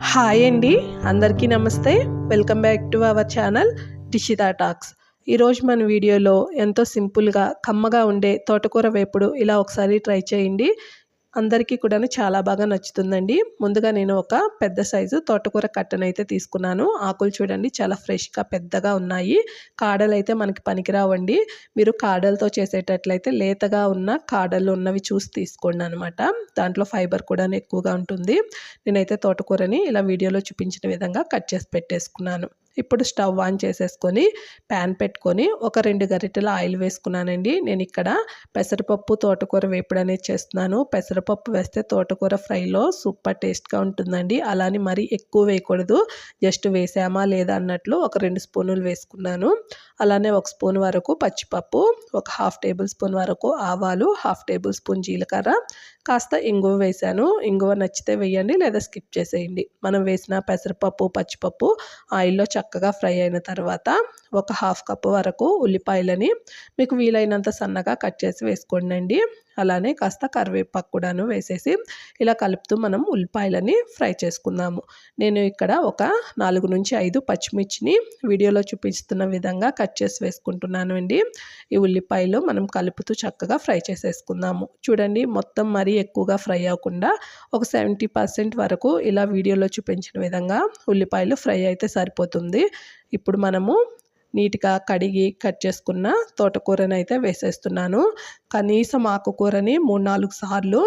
Hi అండి అందరికీ నమస్తే. Welcome back to our channel Dishita talks ఈరోజు మన వీడియోలో ఎంతో సింపుల్గా కమ్మగా ఉండే తోటకూర వేపుడు ఇలా ఒకసారి ట్రై చేయండి. అందరికీ కూడా చాలా బాగా నచ్చుతుందండి. ముందుగా నేను ఒక పెద్ద సైజు తోటకూర కట్టనైతే తీసుకున్నాను. ఆకులు చూడండి చాలా ఫ్రెష్గా పెద్దగా ఉన్నాయి. కాడలు అయితే మనకి పనికిరావండి. మీరు కాడలతో చేసేటట్లయితే లేతగా ఉన్న కాడలు ఉన్నవి చూసి తీసుకోండి అనమాట దాంట్లో ఫైబర్ కూడా ఎక్కువగా ఉంటుంది. నేనైతే తోటకూరని ఇలా వీడియోలో చూపించిన విధంగా కట్ చేసి పెట్టేసుకున్నాను. ఇప్పుడు స్టవ్ ఆన్ చేసేసుకొని ప్యాన్ పెట్టుకొని ఒక రెండు గరిటెల ఆయిల్ వేసుకున్నానండి. నేను ఇక్కడ పెసరపప్పు తోటకూర వేపుడు అనేది చేస్తున్నాను. పెసరపప్పు వేస్తే తోటకూర ఫ్రైలో సూపర్ టేస్ట్గా ఉంటుందండి. అలానే మరీ ఎక్కువ వేయకూడదు. జస్ట్ వేసామా లేదా అన్నట్లు ఒక రెండు స్పూనులు వేసుకున్నాను. అలానే ఒక స్పూన్ వరకు పచ్చిపప్పు ఒక హాఫ్ టేబుల్ స్పూన్ వరకు ఆవాలు హాఫ్ టేబుల్ స్పూన్ జీలకర్ర. కాస్త ఇంగువ వేసాను. ఇంగువ నచ్చితే వేయండి లేదా స్కిప్ చేసేయండి. మనం వేసిన పెసరపప్పు పచ్చిపప్పు ఆయిల్లో చక్కగా ఫ్రై అయిన తర్వాత ఒక హాఫ్ కప్ వరకు ఉల్లిపాయలని మీకు వీలైనంత సన్నగా కట్ చేసి వేసుకోండి అలానే కాస్త కరివేపాకు కూడాను వేసేసి ఇలా కలుపుతూ మనం ఉల్లిపాయలని ఫ్రై చేసుకుందాము. నేను ఇక్కడ ఒక నాలుగు నుంచి ఐదు పచ్చిమిర్చిని వీడియోలో చూపిస్తున్న విధంగా కట్ చేసి వేసుకుంటున్నాను అండి. ఈ ఉల్లిపాయలు మనం కలుపుతూ చక్కగా ఫ్రై చేసేసుకుందాము. చూడండి మొత్తం మరీ ఎక్కువగా ఫ్రై అవ్వకుండా ఒక సెవెంటీ పర్సెంట్ వరకు ఇలా వీడియోలో చూపించిన విధంగా ఉల్లిపాయలు ఫ్రై అయితే సరిపోతుంది. ఇప్పుడు మనము నీట్గా కడిగి కట్ చేసుకున్న తోటకూరని అయితే వేసేస్తున్నాను. కనీసం ఆకుకూరని మూడు నాలుగు సార్లు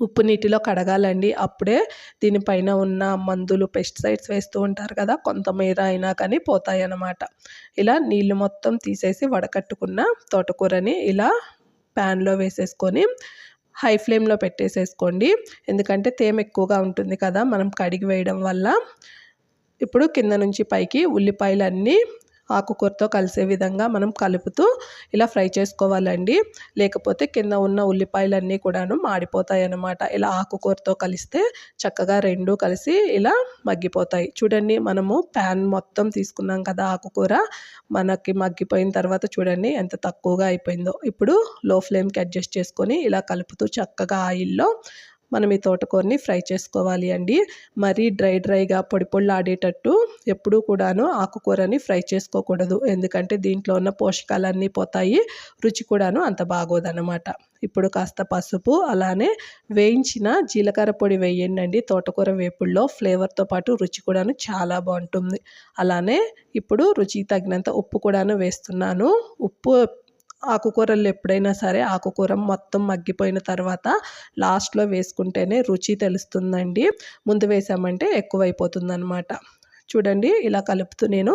ఉప్పు నీటిలో కడగాలండి. అప్పుడే దీనిపైన ఉన్న మందులు పెస్టిసైడ్స్ వేస్తూ ఉంటారు కదా కొంతమేర అయినా కానీ పోతాయి అన్నమాట ఇలా నీళ్ళు మొత్తం తీసేసి వడకట్టుకున్న తోటకూరని ఇలా ప్యాన్లో వేసేసుకొని హై ఫ్లేమ్లో పెట్టేసేసుకోండి. ఎందుకంటే తేమ ఎక్కువగా ఉంటుంది కదా మనం కడిగి వేయడం వల్ల. ఇప్పుడు కింద నుంచి పైకి ఉల్లిపాయలన్నీ ఆకుకూరతో కలిసే విధంగా మనం కలుపుతూ ఇలా ఫ్రై చేసుకోవాలండి. లేకపోతే కింద ఉన్న ఉల్లిపాయలన్నీ కూడాను మాడిపోతాయి అన్నమాట ఇలా ఆకుకూరతో కలిస్తే చక్కగా రెండు కలిసి ఇలా మగ్గిపోతాయి. చూడండి మనము ప్యాన్ మొత్తం తీసుకున్నాం కదా ఆకుకూర. మనకి మగ్గిపోయిన తర్వాత చూడండి ఎంత తక్కువగా అయిపోయిందో. ఇప్పుడు లో ఫ్లేమ్కి అడ్జస్ట్ చేసుకొని ఇలా కలుపుతూ చక్కగా ఆయిల్లో మనం ఈ తోటకూరని ఫ్రై చేసుకోవాలి అండి. మరీ డ్రై డ్రైగా పొడి పొళ్ళాడేటట్టు ఎప్పుడూ కూడాను ఆకుకూరని ఫ్రై చేసుకోకూడదు. ఎందుకంటే దీంట్లో ఉన్న పోషకాలన్నీ పోతాయి. రుచి కూడాను అంత బాగోదన్నమాట. ఇప్పుడు కాస్త పసుపు అలానే వేయించిన జీలకర్ర పొడి వేయండి తోటకూర వేపుల్లో ఫ్లేవర్తో పాటు రుచి కూడాను చాలా బాగుంటుంది. అలానే ఇప్పుడు రుచికి తగినంత ఉప్పు కూడాను వేస్తున్నాను. ఉప్పు ఆకుకూరలు ఎప్పుడైనా సరే ఆకుకూర మొత్తం మగ్గిపోయిన తర్వాత లాస్ట్లో వేసుకుంటేనే రుచి తెలుస్తుందండి. ముందు వేసామంటే ఎక్కువైపోతుంది అనమాట చూడండి ఇలా కలుపుతూ నేను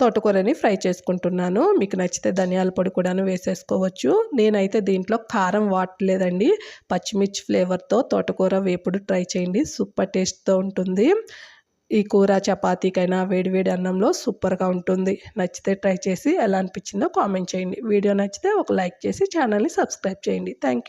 తోటకూరని ఫ్రై చేసుకుంటున్నాను. మీకు నచ్చితే ధనియాల పొడి కూడాను వేసేసుకోవచ్చు. నేనైతే దీంట్లో కారం వాడలేదండి పచ్చిమిర్చి ఫ్లేవర్తో తోటకూర వేపుడు ట్రై చేయండి. సూపర్ టేస్ట్తో ఉంటుంది. ఈ కూర చపాతీకైనా వేడివేడి అన్నంలో సూపర్గా ఉంటుంది. నచ్చితే ట్రై చేసి ఎలా అనిపించిందో కామెంట్ చేయండి. వీడియో నచ్చితే ఒక లైక్ చేసి ఛానల్ని సబ్స్క్రైబ్ చేయండి. థ్యాంక్